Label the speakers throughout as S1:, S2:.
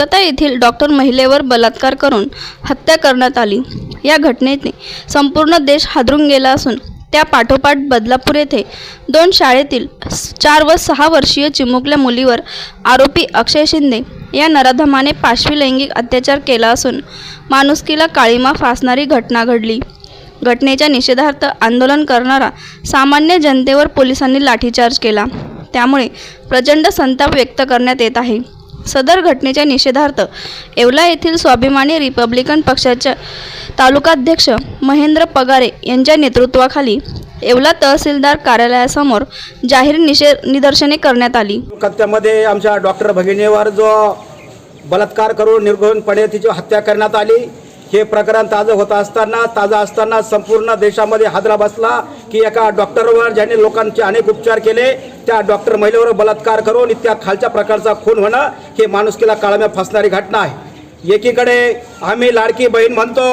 S1: कोलकाता येथील डॉक्टर महिलेवर बलात्कार करून हत्या करण्यात आली. या घटनेने संपूर्ण देश हादरून गेला असून त्या पाठोपाठ बदलापूर येथे दोन शाळेतील चार व सहा वर्षीय चिमुकल्या मुलीवर आरोपी अक्षय शिंदे या नराधमाने पाशवी लैंगिक अत्याचार केला असून माणुसकीला काळीमा फासणारी घटना घडली. घटनेच्या निषेधार्थ आंदोलन करणारा सामान्य जनतेवर पोलिसांनी लाठीचार्ज केला. त्यामुळे प्रचंड संताप व्यक्त करण्यात येत आहे. सदर घटनेच्या निषेधार्थ येवला येथील स्वाभिमानी रिपब्लिकन पक्षाच्या तालुकाध्यक्ष महेंद्र पगारे यांच्या नेतृत्वाखाली येवला तहसीलदार कार्यालयासमोर जाहीर निषेध निदर्शने करण्यात आली.
S2: कलकत्त्यामध्ये आमच्या डॉक्टर भगिनीवर जो बलात्कार करून निर्घृणपणे तिची हत्या करण्यात आली. हे प्रकरण ताजं होत असताना ताजं असताना संपूर्ण देशामध्ये हादरा बसला की एका डॉक्टरवर ज्याने लोकांचे अनेक उपचार केले त्या डॉक्टर महिलेवर बलात्कार करून त्या खालच्या प्रकारचा खून होणं हे माणुसकीला काळाम्या फसणारी घटना आहे. एकीकडे आम्ही लाडकी बहीण म्हणतो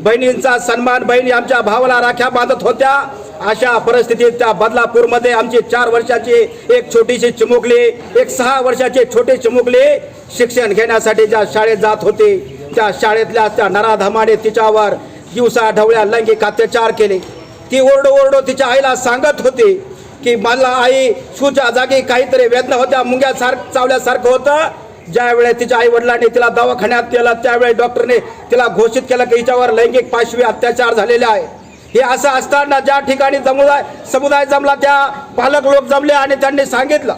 S2: बहिणींचा सन्मान बहिणी आमच्या भावाला राख्या बांधत होत्या. अशा परिस्थितीत त्या बदलापूरमध्ये आमची चार वर्षाची एक छोटीशी चिमुकली एक सहा वर्षाची छोटी चिमुकली शिक्षण घेण्यासाठी ज्या शाळेत जात होती. त्या शाळेतल्या त्या नराधमाने तिच्यावर दिवसा ढवळ्या लैंगिक अत्याचार केले. ती ओरडो ओरडो तिच्या आईला सांगत होती की मला आई शूच्या जागी काहीतरी वेदना होत्या मुंग्यासारख चावल्यासारखं होतं. ज्यावेळेस तिच्या आई वडिलांनी तिला दवाखान्यात केला त्यावेळेस डॉक्टरने तिला घोषित केलं की हिच्यावर लैंगिक पाशवी अत्याचार झालेले आहे. हे असं असताना ज्या ठिकाणी समुदाय समुदाय जमला त्या पालक लोक जमले आणि त्यांनी सांगितलं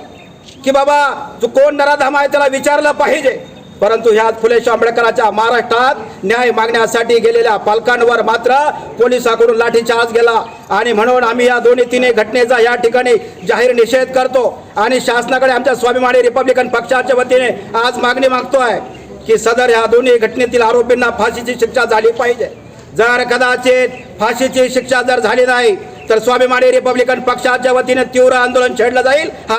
S2: की बाबा तू कोण नराधम आहे त्याला विचारलं पाहिजे. परंतु ह्या फुले आंबेडकरांच्या महाराष्ट्रात न्याय मागण्यासाठी गेलेल्या पालकांवर मात्र पोलिसाकडून लाठीचार्ज गेला. आणि म्हणून आम्ही या दोन्ही तिन्ही घटनेचा या ठिकाणी जाहीर निषेध करतो आणि शासनाकडे आमच्या स्वाभिमानी रिपब्लिकन पक्षाच्या वतीने आज मागणी मागतो आहे की सदर ह्या दोन्ही घटनेतील आरोपींना फाशीची शिक्षा झाली पाहिजे. जर कदाचित फाशीची शिक्षा जर झाली नाही तर स्वाभिमानी रिपब्लिकन पक्षाच्या वतीने तीव्र आंदोलन छेडलं जाईल. हा